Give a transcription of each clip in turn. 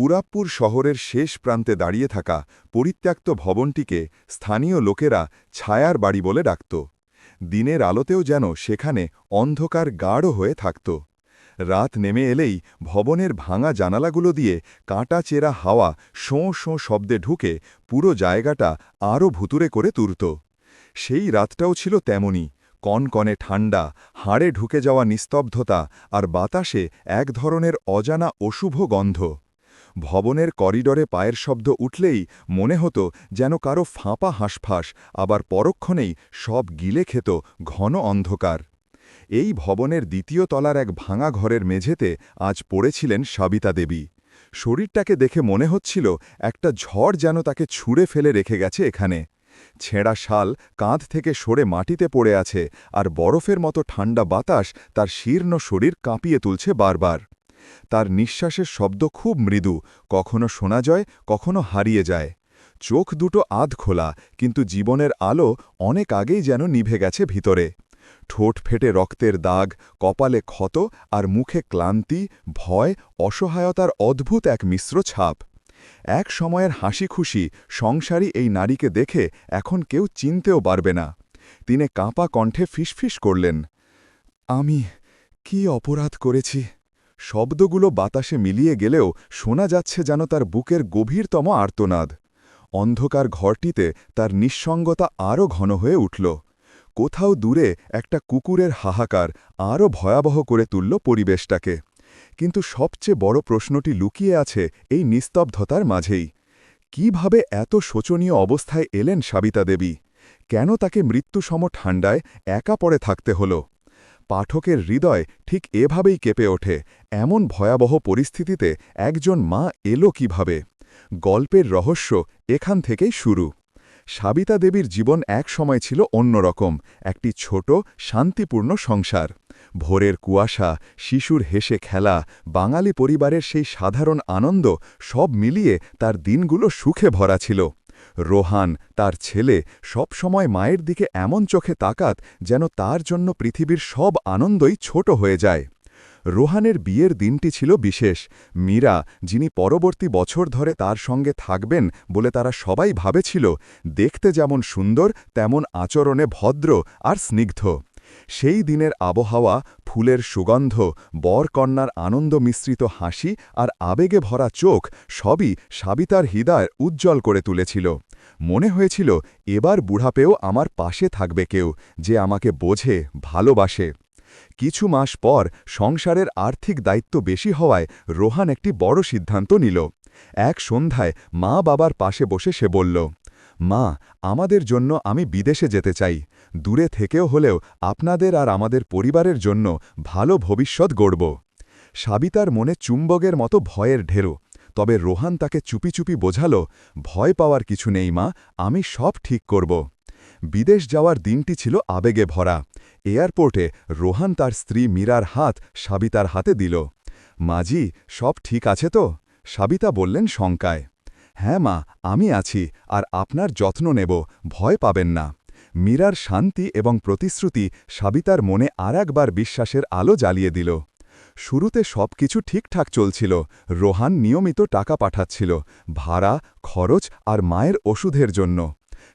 পুরাপ্পুর শহরের শেষ প্রান্তে দাঁড়িয়ে থাকা পরিত্যক্ত ভবনটিকে স্থানীয় লোকেরা ছায়ার বাড়ি বলে ডাকত। দিনের আলোতেও যেন সেখানে অন্ধকার গাঢ় হয়ে থাকত। রাত নেমে এলেই ভবনের ভাঙা জানালাগুলো দিয়ে কাঁটা চেরা হাওয়া শোঁ শোঁ শব্দে ঢুকে পুরো জায়গাটা আরও ভুতুরে করে তুলত। সেই রাতটাও ছিল তেমনই। কনকনে ঠান্ডা হাড়ে ঢুকে যাওয়া নিস্তব্ধতা আর বাতাসে এক ধরনের অজানা অশুভ গন্ধ। ভবনের করিডরে পায়ের শব্দ উঠলেই মনে হতো যেন কারও ফাঁপা হাঁসফাঁস, আবার পরক্ষণেই সব গিলে খেত ঘন অন্ধকার। এই ভবনের দ্বিতীয় তলার এক ভাঙা ঘরের মেঝেতে আজ পড়েছিলেন সাবিতা দেবী। শরীরটাকে দেখে মনে হচ্ছিল একটা ঝড় যেন তাকে ছুঁড়ে ফেলে রেখে গেছে এখানে। ছেঁড়া শাল কাঁধ থেকে সরে মাটিতে পড়ে আছে আর বরফের মতো ঠান্ডা বাতাস তার শীর্ণ শরীর কাঁপিয়ে তুলছে বারবার। তার নিঃশ্বাসের শব্দ খুব মৃদু, কখনো শোনা যায়, কখনো হারিয়ে যায়। চোখ দুটো আধ খোলা, কিন্তু জীবনের আলো অনেক আগেই যেন নিভে গেছে ভিতরে। ঠোঁট ফেটে রক্তের দাগ, কপালে ক্ষত আর মুখে ক্লান্তি, ভয়, অসহায়তার অদ্ভুত এক মিশ্র ছাপ। এক সময়ের হাসি খুশি সংসারী এই নারীকে দেখে এখন কেউ চিনতেও পারবে না। তিনি কাঁপা কণ্ঠে ফিসফিস করলেন, আমি কি অপরাধ করেছি? শব্দগুলো বাতাসে মিলিয়ে গেলেও শোনা যাচ্ছে যেন তার বুকের গভীরতম আর্তনাদ। অন্ধকার ঘরটিতে তার নিঃসঙ্গতা আরও ঘন হয়ে উঠল। কোথাও দূরে একটা কুকুরের হাহাকার আরও ভয়াবহ করে তুলল পরিবেশটাকে। কিন্তু সবচেয়ে বড় প্রশ্নটি লুকিয়ে আছে এই নিস্তব্ধতার মাঝেই। কীভাবে এত শোচনীয় অবস্থায় এলেন সাবিতা দেবী? কেন তাকে মৃত্যুসম ঠান্ডায় একা পড়ে থাকতে হল? পাঠকের হৃদয় ঠিক এভাবেই কেঁপে ওঠে। এমন ভয়াবহ পরিস্থিতিতে একজন মা এলো কীভাবে? গল্পের রহস্য এখান থেকেই শুরু। সাবিতা দেবীর জীবন এক সময় ছিল অন্যরকম, একটি ছোট, শান্তিপূর্ণ সংসার। ভোরের কুয়াশা, শিশুর হেসে খেলা, বাঙালি পরিবারের সেই সাধারণ আনন্দ সব মিলিয়ে তার দিনগুলো সুখে ভরা ছিল। রোহান, তার ছেলে সব সময় মায়ের দিকে এমন চোখে তাকাত যেন তার জন্য পৃথিবীর সব আনন্দই ছোট হয়ে যায়। রোহানের বিয়ের দিনটি ছিল বিশেষ। মীরা, যিনি পরবর্তী বছর ধরে তার সঙ্গে থাকবেন বলে তারা সবাই ভাবেছিল, দেখতে যেমন সুন্দর, তেমন আচরণে ভদ্র আর স্নিগ্ধ। সেই দিনের আবহাওয়া, ফুলের সুগন্ধ, বরকন্যার আনন্দ মিশ্রিত হাসি আর আবেগে ভরা চোখ সবই সাবিতার হৃদয় উজ্জ্বল করে তুলেছিল। মনে হয়েছিল, এবার বুড়াপেও আমার পাশে থাকবে কেউ যে আমাকে বোঝে, ভালোবাসে। কিছু মাস পর সংসারের আর্থিক দায়িত্ব বেশি হওয়ায় রোহান একটি বড় সিদ্ধান্ত নিল। এক সন্ধ্যায় মা বাবার পাশে বসে সে বলল মা, আমাদের জন্য আমি বিদেশে যেতে চাই। দূরে থেকেও হলেও আপনাদের আর আমাদের পরিবারের জন্য ভালো ভবিষ্যৎ গড়ব। সাবিতার মনে চুম্বকের মতো ভয়ের ঢেরো। তবে রোহান তাকে চুপি চুপি বোঝাল, ভয় পাওয়ার কিছু নেই মা, আমি সব ঠিক করব। বিদেশ যাওয়ার দিনটি ছিল আবেগে ভরা। এয়ারপোর্টে রোহান তার স্ত্রী মীরার হাত সাবিতার হাতে দিল। মাজি সব ঠিক আছে তো? সাবিতা বললেন শঙ্কায়। হ্যাঁ মা, আমি আছি, আর আপনার যত্ন নেব, ভয় পাবেন না। মীরার শান্তি এবং প্রতিশ্রুতি সাবিতার মনে আর একবার বিশ্বাসের আলো জ্বালিয়ে দিল। শুরুতে সব কিছু ঠিকঠাক চলছিল, রোহান নিয়মিত টাকা পাঠাচ্ছিল, ভাড়া, খরচ আর মায়ের ওষুধের জন্য।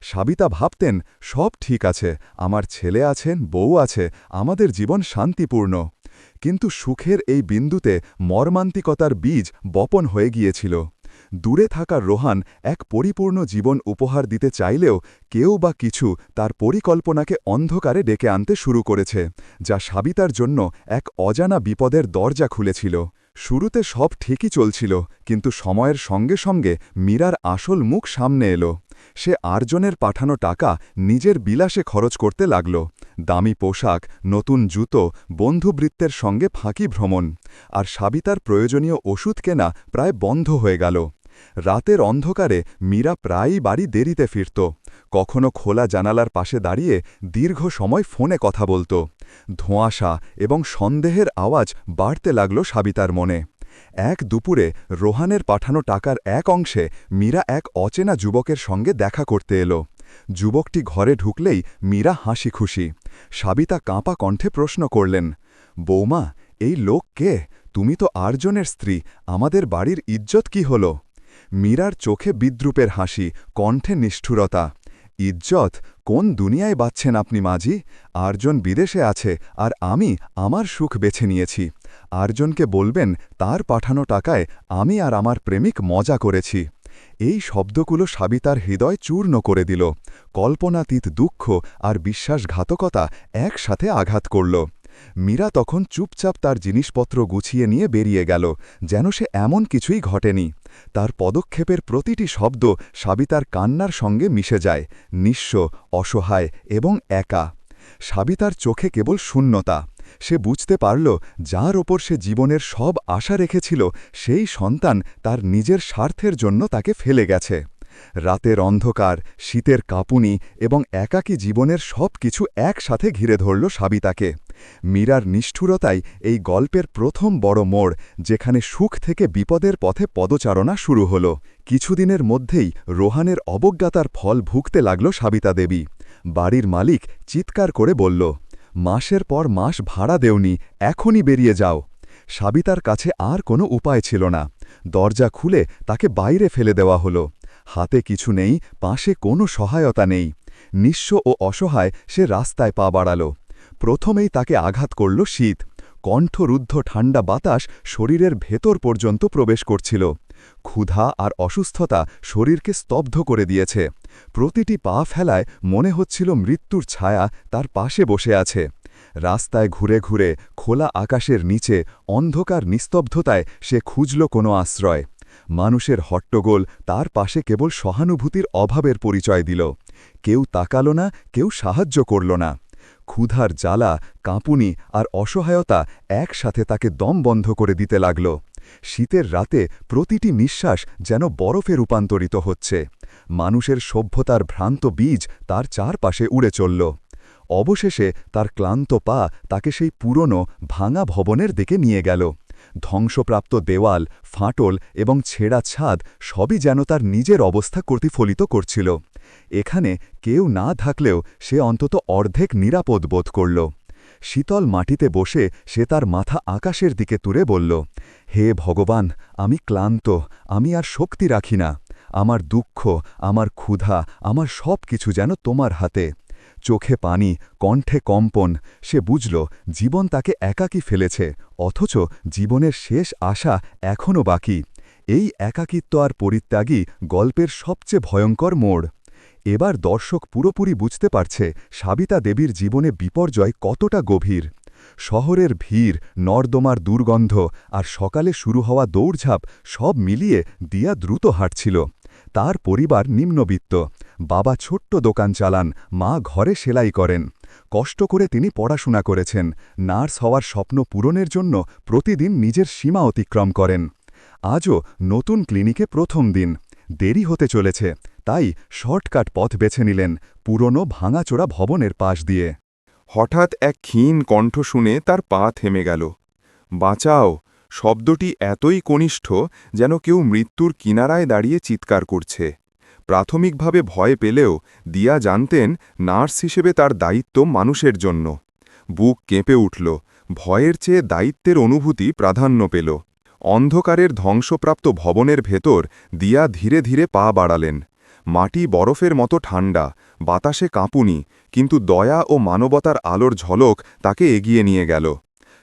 সাবিতা ভাবতেন, সব ঠিক আছে, আমার ছেলে আছেন বউ আছে, আমাদের জীবন শান্তিপূর্ণ। কিন্তু সুখের এই বিন্দুতে মর্মান্তিকতার বীজ বপন হয়ে গিয়েছিল। দূরে থাকা রোহান এক পরিপূর্ণ জীবন উপহার দিতে চাইলেও কেউ বা কিছু তার পরিকল্পনাকে অন্ধকারে ডেকে আনতে শুরু করেছে, যা সাবিতার জন্য এক অজানা বিপদের দরজা খুলেছিল। শুরুতে সব ঠিকই চলছিল, কিন্তু সময়ের সঙ্গে সঙ্গে মীরার আসল মুখ সামনে এলো। সে আর্জনের পাঠানো টাকা নিজের বিলাসে খরচ করতে লাগল। দামি পোশাক, নতুন জুতো, বন্ধুবৃত্তের সঙ্গে ফাঁকি ভ্রমণ, আর সাবিতার প্রয়োজনীয় ওষুধ কেনা প্রায় বন্ধ হয়ে গেল। রাতের অন্ধকারে মীরা প্রায়ই বাড়ি দেরিতে ফিরত। কখনো খোলা জানালার পাশে দাঁড়িয়ে দীর্ঘ সময় ফোনে কথা বলত। ধোঁয়াশা এবং সন্দেহের আওয়াজ বাড়তে লাগল সাবিতার মনে। এক দুপুরে রোহানের পাঠানো টাকার এক অংশে মীরা এক অচেনা যুবকের সঙ্গে দেখা করতে এলো। যুবকটি ঘরে ঢুকলেই মীরা হাসি খুশি। সাবিতা কাঁপা কণ্ঠে প্রশ্ন করলেন, বৌমা, এই লোক কে? তুমি তো আরজনের স্ত্রী, আমাদের বাড়ির ইজ্জত কি হল? মীরার চোখে বিদ্রুপের হাসি, কণ্ঠে নিষ্ঠুরতা, ইজ্জত? কোন দুনিয়ায় বাচ্ছেন আপনি মাঝি? আরজন বিদেশে আছে, আর আমি আমার সুখ বেছে নিয়েছি। আরজনকে বলবেন, তার পাঠানো টাকায় আমি আর আমার প্রেমিক মজা করেছি। এই শব্দগুলো সাবিতার হৃদয় চূর্ণ করে দিল। কল্পনাতীত দুঃখ আর বিশ্বাসঘাতকতা একসাথে আঘাত করল। মীরা তখন চুপচাপ তার জিনিসপত্র গুছিয়ে নিয়ে বেরিয়ে গেল, যেন সে এমন কিছুই ঘটেনি। তার পদক্ষেপের প্রতিটি শব্দ সাবিতার কান্নার সঙ্গে মিশে যায়, নিঃস্ব, অসহায় এবং একা। সাবিতার চোখে কেবল শূন্যতা। সে বুঝতে পারল যার ওপর সে জীবনের সব আশা রেখেছিল, সেই সন্তান তার নিজের স্বার্থের জন্য তাকে ফেলে গেছে। রাতের অন্ধকার, শীতের কাঁপুনি এবং একাকী জীবনের সব কিছু একসাথে ঘিরে ধরল সাবিতাকে। মীরার নিষ্ঠুরতাই এই গল্পের প্রথম বড় মোড়, যেখানে সুখ থেকে বিপদের পথে পদচারণা শুরু হল। কিছুদিনের মধ্যেই রোহানের অবজ্ঞাতার ফল ভুগতে লাগল সাবিতা দেবী। বাড়ির মালিক চিৎকার করে বলল মাসের পর মাস ভাড়া দেওনি, এখনই বেরিয়ে যাও। সাবিতার কাছে আর কোনো উপায় ছিল না। দরজা খুলে তাকে বাইরে ফেলে দেওয়া হলো। হাতে কিছু নেই, পাশে কোনো সহায়তা নেই। নিঃস্ব ও অসহায় সে রাস্তায় পা বাড়াল। প্রথমেই তাকে আঘাত করল শীত। কণ্ঠরুদ্ধ ঠান্ডা বাতাস শরীরের ভেতর পর্যন্ত প্রবেশ করছিল। ক্ষুধা আর অসুস্থতা শরীরকে স্তব্ধ করে দিয়েছে। প্রতিটি পা ফেলায় মনে হচ্ছিল মৃত্যুর ছায়া তার পাশে বসে আছে। রাস্তায় ঘুরে ঘুরে খোলা আকাশের নিচে অন্ধকার নিস্তব্ধতায় সে খুঁজল কোনো আশ্রয়। মানুষের হট্টগোল তার পাশে কেবল সহানুভূতির অভাবের পরিচয় দিল। কেউ তাকাল না, কেউ সাহায্য করল না। ক্ষুধার জ্বালা, কাঁপুনি আর অসহায়তা একসাথে তাকে দম বন্ধ করে দিতে লাগল। শীতের রাতে প্রতিটি নিঃশ্বাস যেন বরফে রূপান্তরিত হচ্ছে। মানুষের সভ্যতার ভ্রান্ত বীজ তার চারপাশে উড়ে চলল। অবশেষে তার ক্লান্ত পা তাকে সেই পুরনো, ভাঙা ভবনের দিকে নিয়ে গেল। ধ্বংসপ্রাপ্ত দেওয়াল, ফাটল এবং ছেঁড়া ছাদ সবই যেন তার নিজের অবস্থা প্রতিফলিত করছিল। এখানে কেউ না থাকলেও সে অন্তত অর্ধেক নিরাপদ বোধ করল। শীতল মাটিতে বসে সে তার মাথা আকাশের দিকে তুলে বলল, হে ভগবান, আমি ক্লান্ত, আমি আর শক্তি রাখি না। আমার দুঃখ, আমার ক্ষুধা, আমার সব কিছু যেন তোমার হাতে। চোখে পানি, কণ্ঠে কম্পন, সে বুঝল জীবন তাকে একাকী ফেলেছে, অথচ জীবনের শেষ আশা এখনও বাকি। এই একাকিত্ব আর পরিত্যাগী গল্পের সবচেয়ে ভয়ঙ্কর মোড়। এবার দর্শক পুরোপুরি বুঝতে পারছে সাবিতা দেবীর জীবনে বিপর্যয় কতটা গভীর। শহরের ভিড়, নর্দমার দুর্গন্ধ আর সকালে শুরু হওয়া দৌড়ঝাঁপ সব মিলিয়ে দিয়া দ্রুত হাঁটছিল। তার পরিবার নিম্নবিত্ত। বাবা ছোট্ট দোকান চালান, মা ঘরে সেলাই করেন। কষ্ট করে তিনি পড়াশোনা করেছেন। নার্স হওয়ার স্বপ্ন পূরণের জন্য প্রতিদিন নিজের সীমা অতিক্রম করেন। আজও নতুন ক্লিনিকে প্রথম দিন। দেরি হতে চলেছে। তাই শর্টকাট পথ বেছে নিলেন পুরনো ভাঙাচোরা ভবনের পাশ দিয়ে। হঠাৎ এক ক্ষীণ কণ্ঠ শুনে তার পা থেমে গেল। বাঁচাও, শব্দটি এতই কনিষ্ঠ যেন কেউ মৃত্যুর কিনারায় দাঁড়িয়ে চিৎকার করছে। প্রাথমিকভাবে ভয় পেলেও দিয়া জানতেন নার্স হিসেবে তার দায়িত্ব মানুষের জন্য। বুক কেঁপে উঠল, ভয়ের চেয়ে দায়িত্বের অনুভূতি প্রাধান্য পেল। অন্ধকারের ধ্বংসপ্রাপ্ত ভবনের ভেতর দিয়া ধীরে ধীরে পা বাড়ালেন। মাটি বরফের মতো ঠান্ডা বাতাসে কাঁপুনি, কিন্তু দয়া ও মানবতার আলোর ঝলক তাকে এগিয়ে নিয়ে গেল।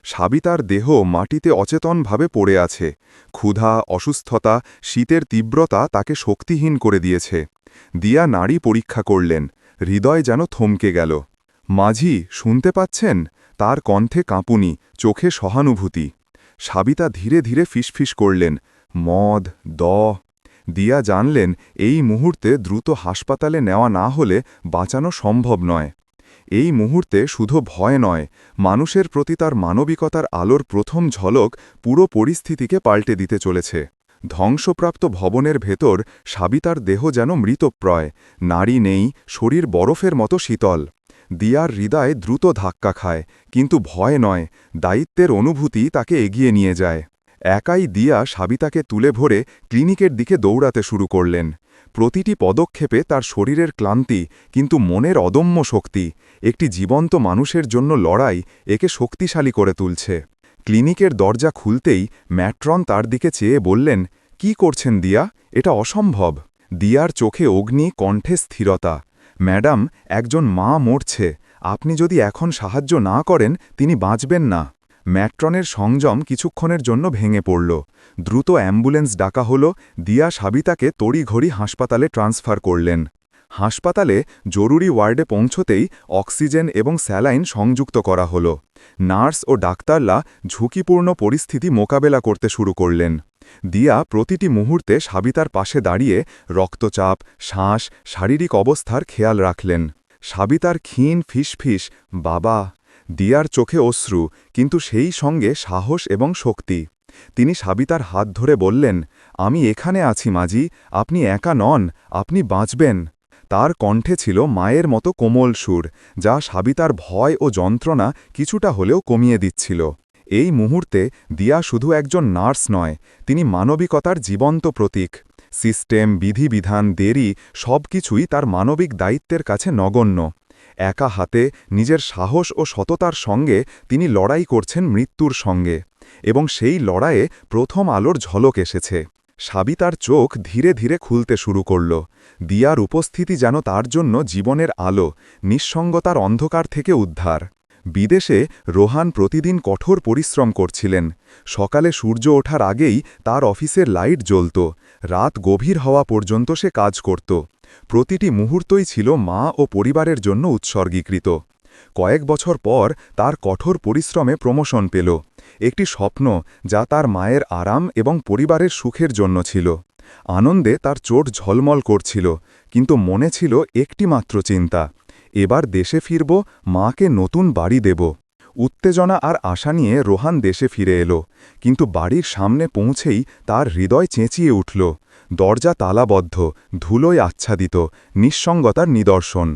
সাবিতার দেহ মাটিতে অচেতনভাবে পড়ে আছে। ক্ষুধা, অসুস্থতা, শীতের তীব্রতা তাকে শক্তিহীন করে দিয়েছে। দিয়া নাড়ি পরীক্ষা করলেন। হৃদয় যেন থমকে গেল। মাঝি, শুনতে পাচ্ছেন? তার কণ্ঠে কাঁপুনি, চোখে সহানুভূতি। সাবিতা ধীরে ধীরে ফিসফিস করলেন। মদ, দ দিয়া জানলেন, এই মুহূর্তে দ্রুত হাসপাতালে নেওয়া না হলে বাঁচানো সম্ভব নয়। এই মুহূর্তে শুধু ভয় নয়, মানুষের প্রতি তার মানবিকতার আলোর প্রথম ঝলক পুরো পরিস্থিতিকে পাল্টে দিতে চলেছে। ধ্বংসপ্রাপ্ত ভবনের ভেতর সাবিতার দেহ যেন মৃতপ্রয় নারী নেই, শরীর বরফের মতো শীতল। দিয়ার হৃদয় দ্রুত ধাক্কা খায়, কিন্তু ভয় নয়, দায়িত্বের অনুভূতি তাকে এগিয়ে নিয়ে যায়। একাই দিয়া সাবিতাকে তুলে ভরে ক্লিনিকের দিকে দৌড়াতে শুরু করলেন। প্রতিটি পদক্ষেপে তার শরীরের ক্লান্তি, কিন্তু মনের অদম্য শক্তি, একটি জীবন্ত মানুষের জন্য লড়াই একে শক্তিশালী করে তুলছে। ক্লিনিকের দরজা খুলতেই ম্যাট্রন তার দিকে চেয়ে বললেন, কি করছেন দিয়া? এটা অসম্ভব। দিয়ার চোখে অগ্নি, কণ্ঠে স্থিরতা। ম্যাডাম, একজন মা মরছে। আপনি যদি এখন সাহায্য না করেন, তিনি বাঁচবেন না। ম্যাট্রনের সংযম কিছুক্ষণের জন্য ভেঙে পড়ল। দ্রুত অ্যাম্বুলেন্স ডাকা হল, দিয়া সাবিতাকে তড়িঘড়ি হাসপাতালে ট্রান্সফার করলেন। হাসপাতালে জরুরি ওয়ার্ডে পৌঁছতেই অক্সিজেন এবং স্যালাইন সংযুক্ত করা হল। নার্স ও ডাক্তাররা ঝুঁকিপূর্ণ পরিস্থিতি মোকাবেলা করতে শুরু করলেন। দিয়া প্রতিটি মুহূর্তে সাবিতার পাশে দাঁড়িয়ে রক্তচাপ, শ্বাস, শারীরিক অবস্থার খেয়াল রাখলেন। সাবিতার ক্ষীণ ফিসফিস, বাবা দিয়ার চোখে অশ্রু, কিন্তু সেই সঙ্গে সাহস এবং শক্তি। তিনি সাবিতার হাত ধরে বললেন, আমি এখানে আছি মাজি আপনি একা নন, আপনি বাঁচবেন। তার কণ্ঠে ছিল মায়ের মতো কোমল সুর, যা সাবিতার ভয় ও যন্ত্রণা কিছুটা হলেও কমিয়ে দিচ্ছিল। এই মুহূর্তে দিয়া শুধু একজন নার্স নয়, তিনি মানবিকতার জীবন্ত প্রতীক। সিস্টেম, বিধিবিধান, দেরি, সবকিছুই তার মানবিক দায়িত্বের কাছে নগণ্য। একা হাতে নিজের সাহস ও সততার সঙ্গে তিনি লড়াই করছেন মৃত্যুর সঙ্গে। এবং সেই লড়াইয়ে প্রথম আলোর ঝলক এসেছে। সাবিতার চোখ ধীরে ধীরে খুলতে শুরু করল। দিয়ার উপস্থিতি যেন তার জন্য জীবনের আলো, নিঃসঙ্গতার অন্ধকার থেকে উদ্ধার। বিদেশে রোহান প্রতিদিন কঠোর পরিশ্রম করছিলেন। সকালে সূর্য ওঠার আগেই তার অফিসের লাইট জ্বলত। রাত গভীর হওয়া পর্যন্ত সে কাজ করত। প্রতিটি মুহূর্তই ছিল মা ও পরিবারের জন্য উৎসর্গীকৃত। কয়েক বছর পর তার কঠোর পরিশ্রমে প্রমোশন পেল। একটি স্বপ্ন যা তার মায়ের আরাম এবং পরিবারের সুখের জন্য ছিল। আনন্দে তার চোট ঝলমল করছিল, কিন্তু মনে ছিল একটি মাত্র চিন্তা, এবার দেশে ফিরব, মাকে নতুন বাড়ি দেব। উত্তেজনা আর আশা নিয়ে রোহান দেশে ফিরে এলো, কিন্তু বাড়ির সামনে পৌঁছেই তার হৃদয় চেঁচিয়ে উঠল। দরজা তালাবদ্ধ, ধুলোয় আচ্ছাদিত, নিঃসঙ্গতার নিদর্শন।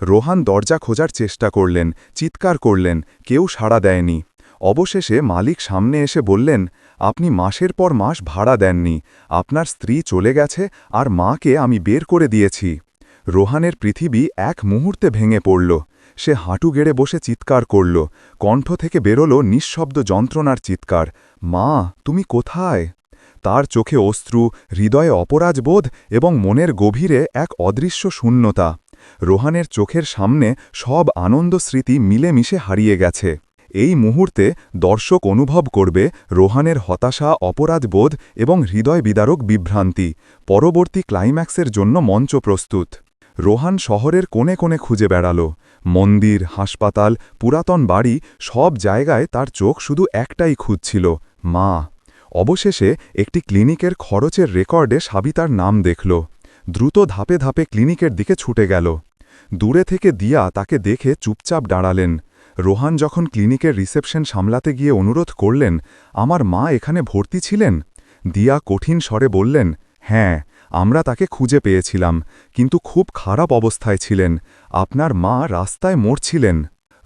রোহান দরজা খোঁজার চেষ্টা করলেন, চিৎকার করলেন, কেউ সাড়া দেয়নি। অবশেষে মালিক সামনে এসে বললেন, আপনি মাসের পর মাস ভাড়া দেননি, আপনার স্ত্রী চলে গেছে আর মাকে আমি বের করে দিয়েছি রোহানের পৃথিবী এক মুহূর্তে ভেঙে পড়ল। সে হাঁটু গেড়ে বসে চিৎকার করল। কণ্ঠ থেকে বেরোল নিঃশব্দ যন্ত্রণার চিৎকার, মা, তুমি কোথায়? তার চোখে অশ্রু, হৃদয়ে অপরাজবোধ এবং মনের গভীরে এক অদৃশ্য শূন্যতা। রোহানের চোখের সামনে সব আনন্দ স্মৃতি মিলেমিশে হারিয়ে গেছে। এই মুহূর্তে দর্শক অনুভব করবে রোহানের হতাশা অপরাধবোধ এবং হৃদয় বিদারক বিভ্রান্তি। পরবর্তী ক্লাইম্যাক্সের জন্য মঞ্চ প্রস্তুত। রোহান শহরের কোণে কোণে খুঁজে বেড়াল। মন্দির, হাসপাতাল, পুরাতন বাড়ি সব জায়গায় তার চোখ শুধু একটাই খুঁজছিল, মা। অবশেষে একটি ক্লিনিকের খরচের রেকর্ডে সাবিতার নাম দেখল। দ্রুত ধাপে ধাপে ক্লিনিকের দিকে ছুটে গেল। দূরে থেকে দিয়া তাকে দেখে চুপচাপ দাঁড়ালেন। রোহান যখন ক্লিনিকের রিসেপশন সামলাতে গিয়ে অনুরোধ করলেন, আমার মা এখানে ভর্তি ছিলেন? দিয়া কঠিন স্বরে বললেন হ্যাঁ আমরা তাকে খুঁজে পেয়েছিলাম, কিন্তু খুব খারাপ অবস্থায় ছিলেন। আপনার মা রাস্তায় মরছিলেন।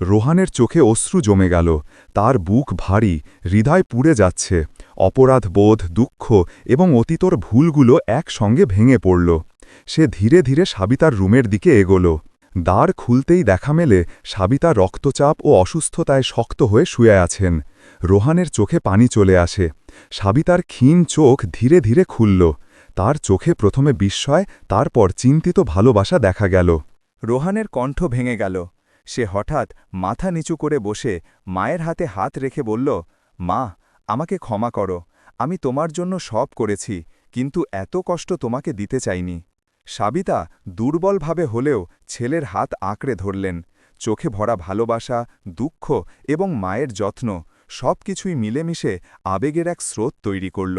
রোহানের চোখে অশ্রু জমে গেল। তার বুক ভারী, হৃদয় পুড়ে যাচ্ছে। অপরাধ, বোধ, দুঃখ এবং অতীতর ভুলগুলো একসঙ্গে ভেঙে পড়ল। সে ধীরে ধীরে সাবিতার রুমের দিকে এগোল। দ্বার খুলতেই দেখা মেলে, সাবিতা রক্তচাপ ও অসুস্থতায় শক্ত হয়ে শুয়ে আছেন। রোহানের চোখে পানি চলে আসে। সাবিতার ক্ষীণ চোখ ধীরে ধীরে খুলল। তার চোখে প্রথমে বিস্ময়, তারপর চিন্তিত ভালোবাসা দেখা গেল। রোহানের কণ্ঠ ভেঙে গেল। সে হঠাৎ মাথা নিচু করে বসে মায়ের হাতে হাত রেখে বলল, মা আমাকে ক্ষমা করো, আমি তোমার জন্য সব করেছি, কিন্তু এত কষ্ট তোমাকে দিতে চাইনি। সাবিতা দুর্বলভাবে হলেও ছেলের হাত আঁকড়ে ধরলেন, চোখে ভরা ভালোবাসা, দুঃখ এবং মায়ের যত্ন সব কিছুই মিলেমিশে আবেগের এক স্রোত তৈরি করল।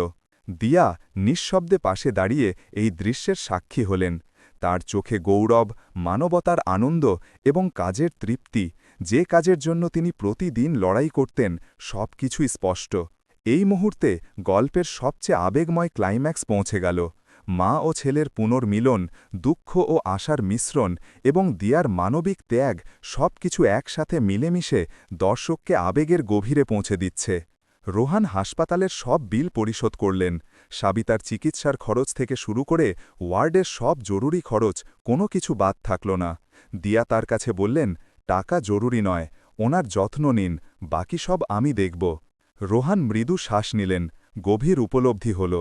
দিয়া নিঃশব্দে পাশে দাঁড়িয়ে এই দৃশ্যের সাক্ষী হলেন। তার চোখে গৌরব, মানবতার আনন্দ এবং কাজের তৃপ্তি, যে কাজের জন্য তিনি প্রতিদিন লড়াই করতেন সব কিছুই স্পষ্ট। এই মুহূর্তে গল্পের সবচেয়ে আবেগময় ক্লাইম্যাক্স পৌঁছে গেল। মা ও ছেলের পুনর্মিলন, দুঃখ ও আশার মিশ্রণ এবং দিয়ার মানবিক ত্যাগ সব কিছু একসাথে মিলেমিশে দর্শককে আবেগের গভীরে পৌঁছে দিচ্ছে। রোহান হাসপাতালের সব বিল পরিশোধ করলেন। সাবিতার চিকিৎসার খরচ থেকে শুরু করে ওয়ার্ডের সব জরুরি খরচ কোনো কিছু বাদ থাকল না। দিয়া তার কাছে বললেন, টাকা জরুরি নয়, ওনার যত্ন নিন, বাকি সব আমি দেখব। রোহান মৃদু শ্বাস নিলেন, গভীর উপলব্ধি হল,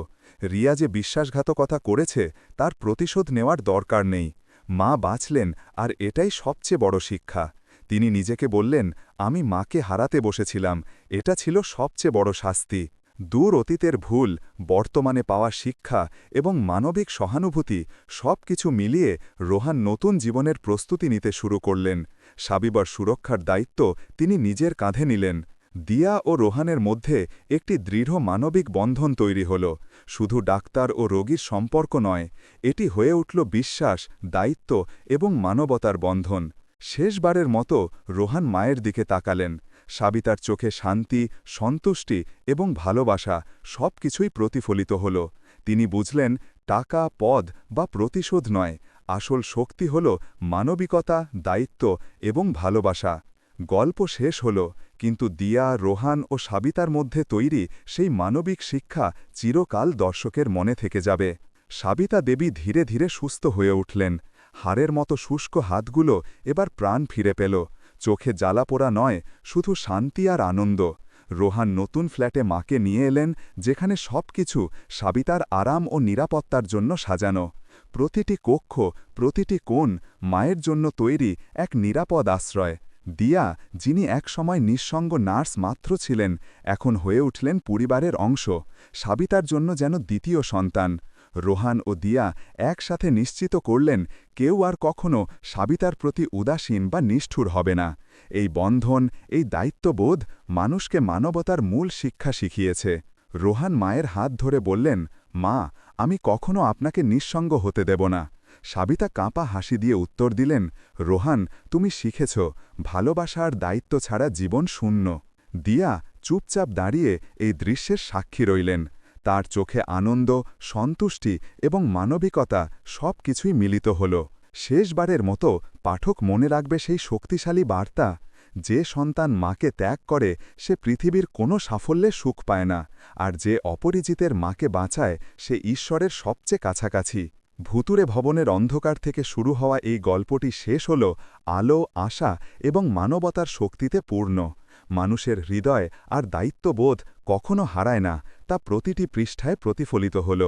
রিয়া যে বিশ্বাসঘাতকতা করেছে, তার প্রতিশোধ নেওয়ার দরকার নেই। মা বাঁচলেন, আর এটাই সবচেয়ে বড় শিক্ষা। তিনি নিজেকে বললেন, আমি মাকে হারাতে বসেছিলাম, এটা ছিল সবচেয়ে বড় শাস্তি। দূর অতীতের ভুল, বর্তমানে পাওয়া শিক্ষা এবং মানবিক সহানুভূতি সব কিছু মিলিয়ে রোহান নতুন জীবনের প্রস্তুতি নিতে শুরু করলেন। সাবিবার সুরক্ষার দায়িত্ব তিনি নিজের কাঁধে নিলেন। দিয়া ও রোহানের মধ্যে একটি দৃঢ় মানবিক বন্ধন তৈরি হল। শুধু ডাক্তার ও রোগীর সম্পর্ক নয়, এটি হয়ে উঠল বিশ্বাস, দায়িত্ব এবং মানবতার বন্ধন। শেষবারের মতো রোহান মায়ের দিকে তাকালেন। সাবিতার চোখে শান্তি, সন্তুষ্টি এবং ভালোবাসা সব কিছুই প্রতিফলিত হল। তিনি বুঝলেন, টাকা, পদ বা প্রতিশোধ নয়, আসল শক্তি হল মানবিকতা, দায়িত্ব এবং ভালোবাসা। গল্প শেষ হল। কিন্তু দিয়া, রোহান ও সাবিতার মধ্যে তৈরি সেই মানবিক শিক্ষা চিরকাল দর্শকের মনে থেকে যাবে। সাবিতা দেবী ধীরে ধীরে সুস্থ হয়ে উঠলেন। হাড়ের মতো শুষ্ক হাতগুলো এবার প্রাণ ফিরে পেল। চোখে জ্বালাপোড়া নয়, শুধু শান্তি আর আনন্দ। রোহান নতুন ফ্ল্যাটে মাকে নিয়ে এলেন, যেখানে সব কিছু সাবিতার আরাম ও নিরাপত্তার জন্য সাজানো। প্রতিটি কক্ষ, প্রতিটি কোণ মায়ের জন্য তৈরি এক নিরাপদ আশ্রয়। দিয়া, যিনি একসময় নিঃসঙ্গ নার্স মাত্র ছিলেন, এখন হয়ে উঠলেন পরিবারের অংশ, সাবিতার জন্য যেন দ্বিতীয় সন্তান। রোহান ও দিয়া একসাথে নিশ্চিত করলেন, কেউ আর কখনো সাবিতার প্রতি উদাসীন বা নিষ্ঠুর হবে না। এই বন্ধন, এই দায়িত্ববোধ মানুষকে মানবতার মূল শিক্ষা শিখিয়েছে। রোহান মায়ের হাত ধরে বললেন, মা, আমি কখনো আপনাকে নিঃসঙ্গ হতে দেব না। সাবিতা কাঁপা হাসি দিয়ে উত্তর দিলেন, রোহান, তুমি শিখেছ ভালোবাসা আর দায়িত্ব ছাড়া জীবন শূন্য। দিয়া চুপচাপ দাঁড়িয়ে এই দৃশ্যের সাক্ষী রইলেন। তার চোখে আনন্দ, সন্তুষ্টি এবং মানবিকতা সব কিছুই মিলিত হল। শেষবারের মতো পাঠক মনে রাখবে সেই শক্তিশালী বার্তা, যে সন্তান মাকে ত্যাগ করে, সে পৃথিবীর কোনো সাফল্যে সুখ পায় না, আর যে অপরিচিতের মাকে বাঁচায়, সে ঈশ্বরের সবচেয়ে কাছাকাছি। ভুতুরে ভবনের অন্ধকার থেকে শুরু হওয়া এই গল্পটি শেষ হল আলো, আশা এবং মানবতার শক্তিতে পূর্ণ। মানুষের হৃদয় আর দায়িত্ববোধ কখনো হারায় না, তা প্রতিটি পৃষ্ঠায় প্রতিফলিত হল।